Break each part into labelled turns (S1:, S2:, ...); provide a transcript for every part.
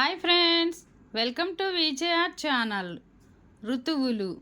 S1: Hi friends welcome to Vijaya channel. ఋతువులు.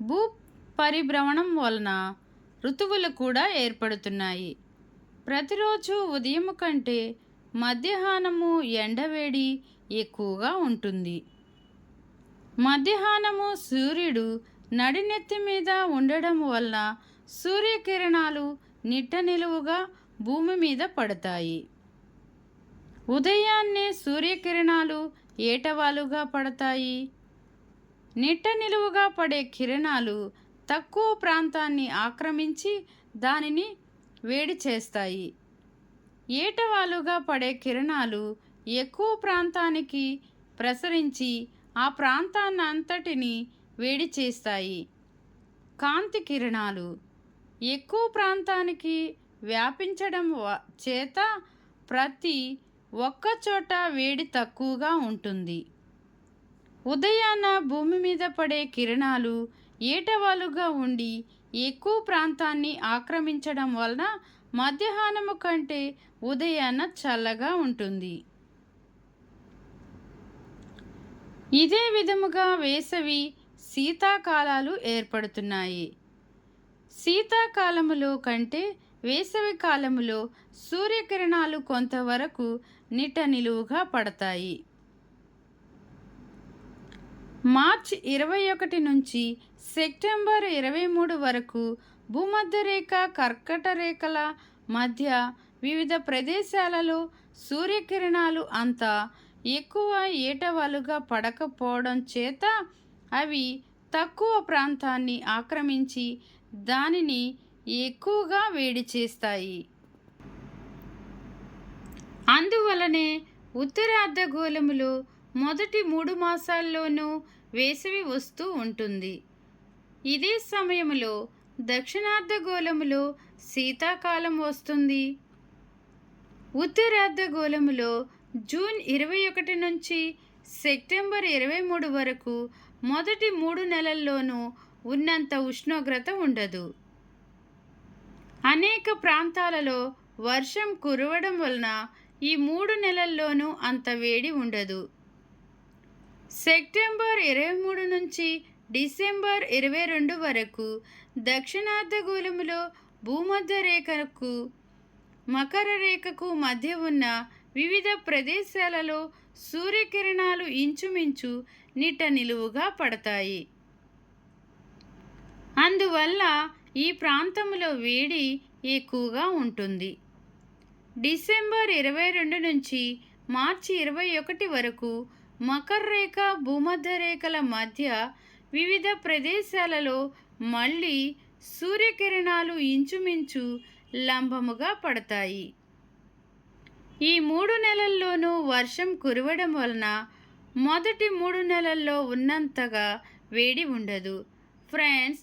S1: భూ పరిభ్రమణం వలన ఋతువులు కూడా ఏర్పడుతున్నాయి. ప్రతిరోజు ఉదయం కంటే మధ్యాహ్నము ఎండవేడి ఎక్కువగా ఉంటుంది. మధ్యాహ్నము సూర్యుడు నడినెత్తి మీద ఉండడం వలన సూర్యకిరణాలు నిట్ట నిలువుగా భూమి మీద పడతాయి. ఉదయాన్నే సూర్యకిరణాలు ఏటవాలుగా పడతాయి? నిట్ట నిలువుగా పడే కిరణాలు తక్కువ ప్రాంతాన్ని ఆక్రమించి దానిని వేడి చేస్తాయి. ఏటవాలుగా పడే కిరణాలు ఎక్కువ ప్రాంతానికి ప్రసరించి ఆ ప్రాంతాన్ని అంతటిని వేడి చేస్తాయి. కాంతి కిరణాలు ఎక్కువ ప్రాంతానికి వ్యాపించడం చేత ప్రతి ఒక్కచోట వేడి తక్కువగా ఉంటుంది. ఉదయాన భూమి మీద పడే కిరణాలు ఏటవాలుగా ఉండి ఎక్కువ ప్రాంతాన్ని ఆక్రమించడం వలన మధ్యాహ్నము కంటే ఉదయాన చల్లగా ఉంటుంది. ఇదే విధముగా వేసవి శీతాకాలాలు ఏర్పడుతున్నాయి. శీతాకాలములో కంటే వేసవి కాలములో సూర్యకిరణాలు కొంతవరకు నిట నిలువుగా పడతాయి. మార్చ్ ఇరవై ఒకటి నుంచి సెప్టెంబర్ ఇరవై మూడు వరకు భూమధ్య రేఖ కర్కట రేఖల మధ్య వివిధ ప్రదేశాలలో సూర్యకిరణాలు అంతా ఎక్కువ ఏటవాలుగా పడకపోవడం చేత అవి తక్కువ ప్రాంతాన్ని ఆక్రమించి దానిని ఎక్కువగా వేడి చేస్తాయి. అందువలనే ఉత్తరార్ధగోళములో మొదటి మూడు మాసాల్లోనూ వేసవి వస్తూ ఉంటుంది. ఇదే సమయంలో దక్షిణార్ధగోళములో శీతాకాలం వస్తుంది. ఉత్తరార్ధగోళములో జూన్ ఇరవై ఒకటి నుంచి సెప్టెంబర్ ఇరవై మూడు వరకు మొదటి మూడు నెలల్లోనూ ఉన్నంత ఉష్ణోగ్రత ఉండదు. అనేక ప్రాంతాలలో వర్షం కురవడం వలన ఈ మూడు నెలల్లోనూ అంత వేడి ఉండదు. సెప్టెంబర్ ఇరవై మూడు నుంచి డిసెంబర్ ఇరవై రెండు వరకు దక్షిణార్ధగోళంలో భూమధ్య రేఖకు మకర రేఖకు మధ్య ఉన్న వివిధ ప్రదేశాలలో సూర్యకిరణాలు ఇంచుమించు నిట నిలువుగా పడతాయి. అందువల్ల ఈ ప్రాంతంలో వేడి ఎక్కువగా ఉంటుంది. డిసెంబర్ ఇరవై రెండు నుంచి మార్చి ఇరవై ఒకటి వరకు మకర రేఖ భూమధ్య రేఖల మధ్య వివిధ ప్రదేశాలలో మళ్ళీ సూర్యకిరణాలు ఇంచుమించు లంబముగా పడతాయి. ఈ మూడు నెలల్లోనూ వర్షం కురవడం వలన మొదటి మూడు నెలల్లో ఉన్నంతగా వేడి ఉండదు. ఫ్రెండ్స్